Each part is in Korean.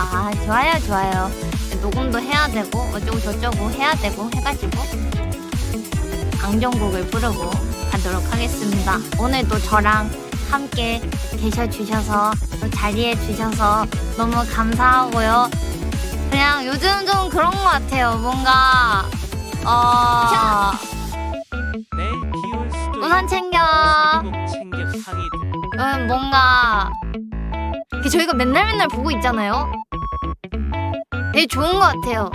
아 좋아요 좋아요. 녹음도 해야 되고 어쩌고 저쩌고 해야 되고 해가지고 강정곡을 부르고 가도록 하겠습니다. 오늘도 저랑 함께 계셔주셔서 또 자리해 주셔서 너무 감사하고요. 그냥 요즘 좀 그런 것 같아요. 뭔가 어 내일 비올 수도 우산 챙겨. 상의들 음, 뭔가 이게 저희가 맨날 맨날 보고 있잖아요. 되게 좋은 것 같아요.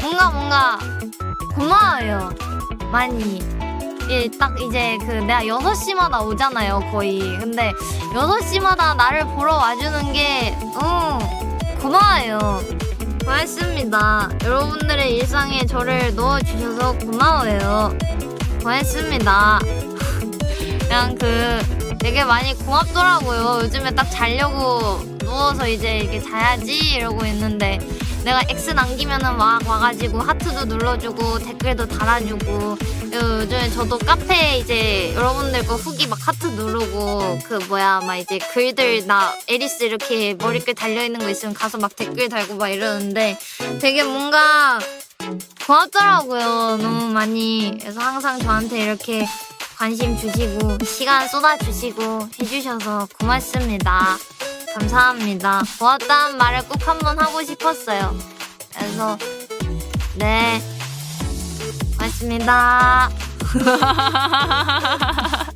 뭔가 뭔가 고마워요. 많이. 예, 딱 이제 그 내가 6시마다 오잖아요, 거의. 근데 6시마다 나를 보러 와주는 게, 응, 고마워요. 고맙습니다. 여러분들의 일상에 저를 넣어주셔서 고마워요. 고맙습니다. 그냥 그 되게 많이 고맙더라고요. 요즘에 딱 자려고 누워서 이제 이렇게 자야지 이러고 있는데 내가 X 남기면은 막 와가지고 하트도 눌러주고 댓글도 달아주고 요- 요즘에 저도 카페에 이제 여러분들 거 후기 막 하트 누르고 그 뭐야 막 이제 글들 나 에리스 이렇게 머리글 달려있는 거 있으면 가서 막 댓글 달고 막 이러는데 되게 뭔가 고맙더라고요. 너무 많이. 그래서 항상 저한테 이렇게 관심 주시고, 시간 쏟아주시고 해주셔서 고맙습니다. 감사합니다. 고맙다는 말을 꼭 한번 하고 싶었어요. 그래서, 네. 고맙습니다.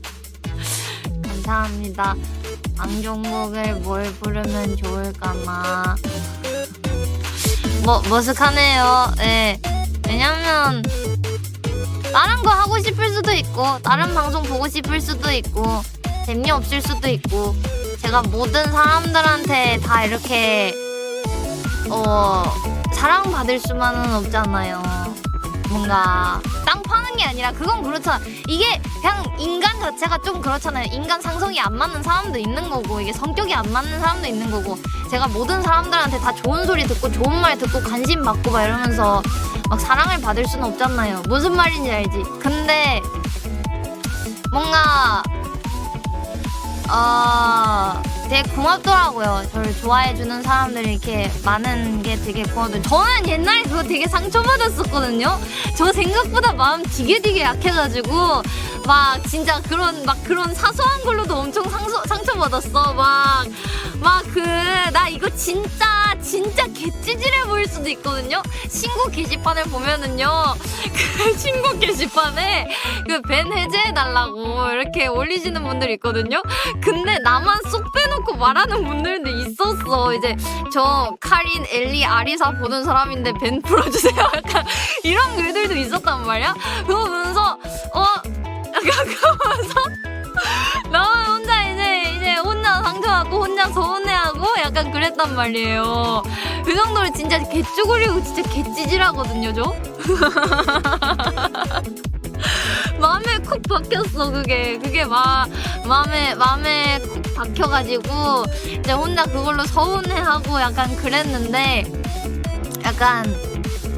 감사합니다. 방종곡을 뭘 부르면 좋을까나. 뭐 머쓱하네요. 예. 왜냐면 다른 거 하고 싶을 수도 있고 다른 방송 보고 싶을 수도 있고 재미없을 수도 있고 제가 모든 사람들한테 다 이렇게 어 사랑받을 수만은 없잖아요. 뭔가 땅 파는 게 아니라 그건 그렇잖아. 이게 그냥 인간 자체가 좀 그렇잖아요. 인간 상성이 안 맞는 사람도 있는 거고 이게 성격이 안 맞는 사람도 있는 거고 제가 모든 사람들한테 다 좋은 소리 듣고 좋은 말 듣고 관심 받고 막 이러면서 막 사랑을 받을 수는 없잖아요. 무슨 말인지 알지? 근데 뭔가 어 되게 고맙더라고요. 저를 좋아해주는 사람들이 이렇게 많은 게 되게 고마워요. 저는 옛날에 그거 되게 상처받았었거든요. 저 생각보다 마음 되게 되게 약해가지고 막 진짜 그런 막 그런 사소한 걸로도 엄청 상처 상처받았어. 막 막 그 나 이거 진짜 진짜 개찌질해 보일 수도 있거든요. 신고 게시판을 보면은요. 그 신고 게시판에 그 밴 해제해 달라고 이렇게 올리시는 분들이 있거든요. 근데 나만 쏙 빼놓고 말하는 분들도 있었어. 이제 저 카린, 엘리, 아리사 보는 사람인데 밴 풀어주세요. 약간 이런 글들도 있었단 말이야. 그거 보면서 어 약간 그러면서 나 약간 그랬단 말이에요. 그 정도로 진짜 개쭈구리고 진짜 개찌질하거든요, 저. 마음에 콕 박혔어 그게 그게 마 마음에 마음에 콕 박혀가지고 이제 혼자 그걸로 서운해하고 약간 그랬는데 약간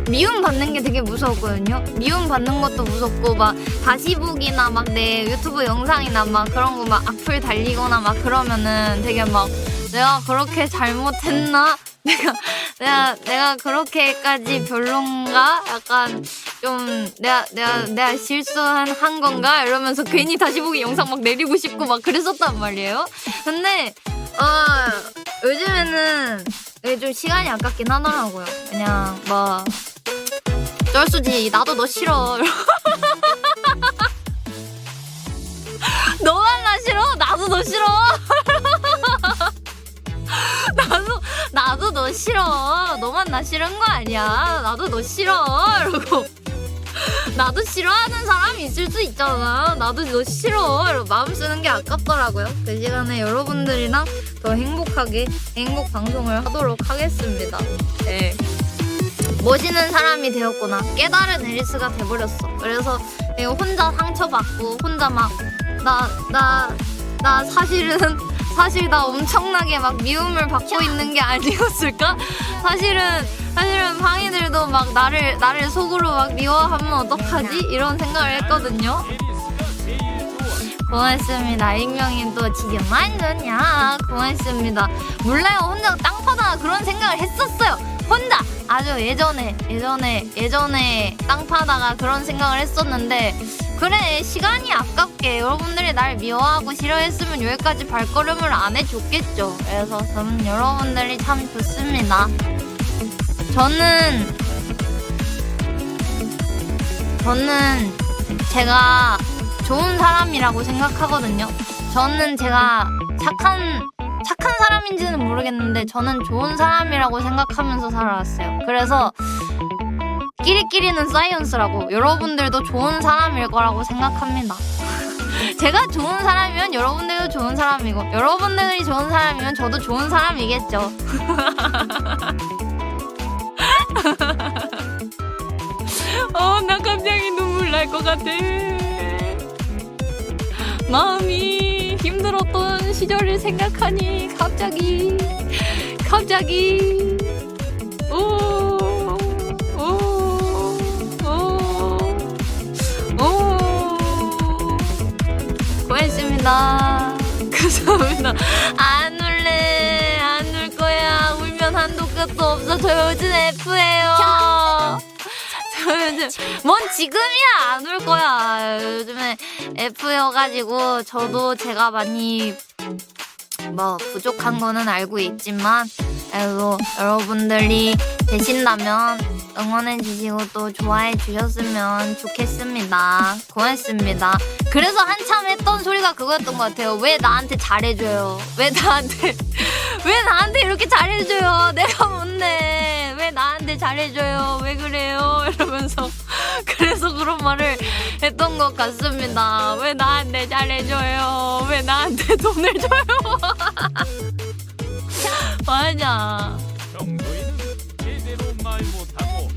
미움 받는 게 되게 무서웠거든요. 미움 받는 것도 무섭고 막 다시 보기나 막 내 유튜브 영상이나 막 그런 거 막 악플 달리거나 막 그러면은 되게 막 내가 그렇게 잘못했나? 내가 내가 내가 그렇게까지 별론가? 약간 좀 내가 내가 내가 실수한 한 건가? 이러면서 괜히 다시 보기 영상 막 내리고 싶고 막 그랬었단 말이에요. 근데 어 요즘에는 좀 시간이 아깝긴 하더라고요. 그냥 뭐 쩔수지 나도 너 싫어. 너만 나 싫어? 나도 너 싫어. 너 싫어. 너만 나 싫은 거 아니야. 나도 너 싫어. 이러고 나도 싫어하는 사람이 있을 수 있잖아. 나도 너 싫어. 이러고 마음 쓰는 게 아깝더라고요. 그 시간에 여러분들이랑 더 행복하게 행복 방송을 하도록 하겠습니다. 네. 멋있는 사람이 되었구나. 깨달은 에리스가 돼버렸어. 그래서 내가 혼자 상처받고 혼자 막 나 나 나 사실은 사실 나 엄청나게 막 미움을 받고 있는 게 아니었을까? 사실은 사실은 방이들도 막 나를 나를 속으로 막 미워하면 어떡하지? 이런 생각을 했거든요. 고맙습니다. 익명님 또 지금 완전냐 고맙습니다. 몰라요 혼자 땅 파다가 그런 생각을 했었어요. 혼자 아주 예전에 예전에 예전에 땅 파다가 그런 생각을 했었는데 그래 시간이 아깝게 여러분들이 날 미워하고 싫어했으면 여기까지 발걸음을 안 해줬겠죠. 그래서 저는 여러분들이 참 좋습니다. 저는 저는 제가 좋은 사람이라고 생각하거든요. 저는 제가 착한 착한 사람인지는 모르겠는데 저는 좋은 사람이라고 생각하면서 살아왔어요. 그래서 끼리끼리는 사이언스라고 여러분들도 좋은 사람일 거라고 생각합니다. 제가 좋은 사람이면 여러분들도 좋은 사람이고 여러분들이 좋은 사람이면 저도 좋은 사람이겠죠. 어, 나 갑자기 눈물 날 것 같아. 마음이 힘들었던 시절을 생각하니 갑자기, 갑자기, 오, 오, 고맙습니다. 감사합니다. 안 울래, 안 울 거야. 울면 한도 끝도 없어. 저 요즘 F예요. 저 요즘 뭔 지금이야 안 울 거야. 요즘에 F여가지고 저도 제가 많이 뭐 부족한 거는 알고 있지만 그래도 여러분들이 되신다면 응원해 주시고 또 좋아해 주셨으면 좋겠습니다. 고맙습니다. 그래서 한참 했던 소리가 그거였던 것 같아요. 왜 나한테 잘해줘요? 왜 나한테 왜 나한테 이렇게 잘해줘요? 내가 뭔데? 왜 나한테 잘해줘요? 왜 그래요? 이러면서 그래서 그런 말을 했던 것 같습니다. 왜 나한테 잘해줘요? 왜 나한테 돈을 줘요? 맞아.